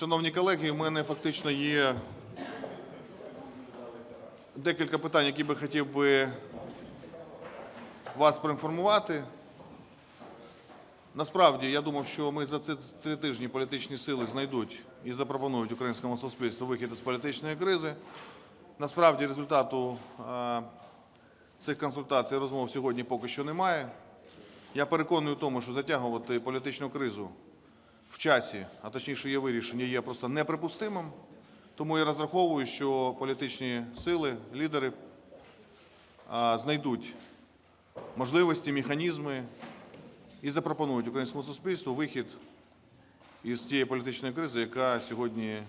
Шановні колеги, у мене фактично є декілька питань, які би хотів би вас проінформувати. Насправді, я думав, що ми за ці три тижні політичні сили знайдуть і запропонують українському суспільству вихід із політичної кризи. Насправді, результату цих консультацій, розмов сьогодні поки що немає. Я переконаний у тому, що затягувати політичну кризу в часі, а точніше її вирішення, є просто неприпустимим. Тому я розраховую, що політичні сили, лідери знайдуть можливості, механізми і запропонують українському суспільству вихід із тієї політичної кризи, яка сьогодні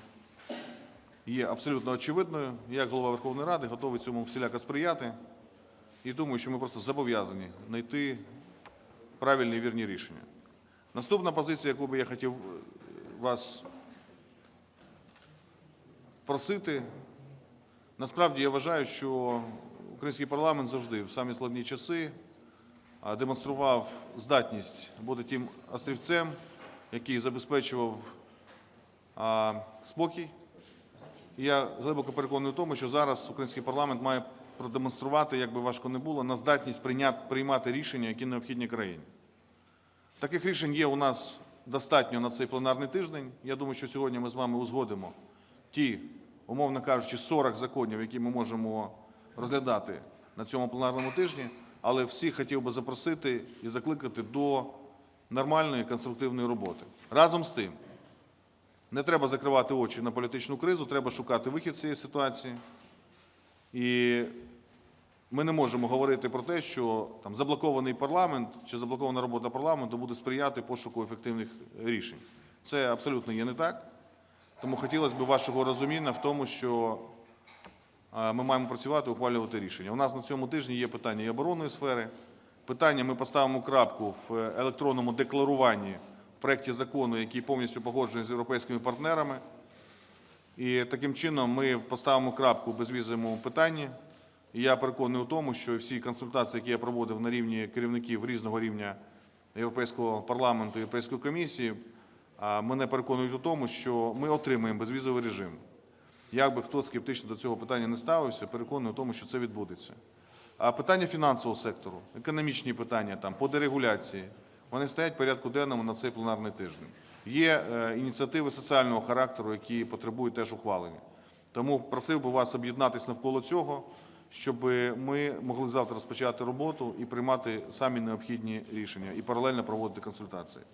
є абсолютно очевидною. Я, голова Верховної Ради, готовий цьому всіляко сприяти. І думаю, що ми просто зобов'язані знайти правильні і вірні рішення. Наступна позиція, яку би я хотів е, вас просити, насправді я вважаю, що український парламент завжди в самі складні часи демонстрував здатність бути тим острівцем, який забезпечував спокій. І я глибоко переконаний в тому, що зараз український парламент має продемонструвати, як би важко не було, на здатність приймати рішення, які необхідні країні. Таких рішень є у нас достатньо на цей пленарний тиждень. Я думаю, що сьогодні ми з вами узгодимо ті, умовно кажучи, 40 законів, які ми можемо розглядати на цьому пленарному тижні. Але всіх хотів би запросити і закликати до нормальної конструктивної роботи. Разом з тим, не треба закривати очі на політичну кризу, треба шукати вихід з цієї ситуації. І ми не можемо говорити про те, що там заблокований парламент чи заблокована робота парламенту буде сприяти пошуку ефективних рішень. Це абсолютно є не так. Тому хотілося б вашого розуміння в тому, що е, ми маємо працювати, ухвалювати рішення. У нас на цьому тижні є питання і оборонної сфери. Питання ми поставимо крапку в електронному декларуванні в проєкті закону, який повністю погоджений з європейськими партнерами. І таким чином ми поставимо крапку в безвізовому питанні. І я переконаний у тому, що всі консультації, які я проводив на рівні керівників різного рівня Європейського парламенту, Європейської комісії, мене переконують у тому, що ми отримаємо безвізовий режим. Як би хто скептично до цього питання не ставився, переконаний у тому, що це відбудеться. А питання фінансового сектору, економічні питання там, по дерегуляції, вони стоять в порядку денному на цей пленарний тиждень. Є е, ініціативи соціального характеру, які потребують теж ухвалення. Тому просив би вас об'єднатися навколо цього, щоб ми могли завтра розпочати роботу і приймати самі необхідні рішення, і паралельно проводити консультації.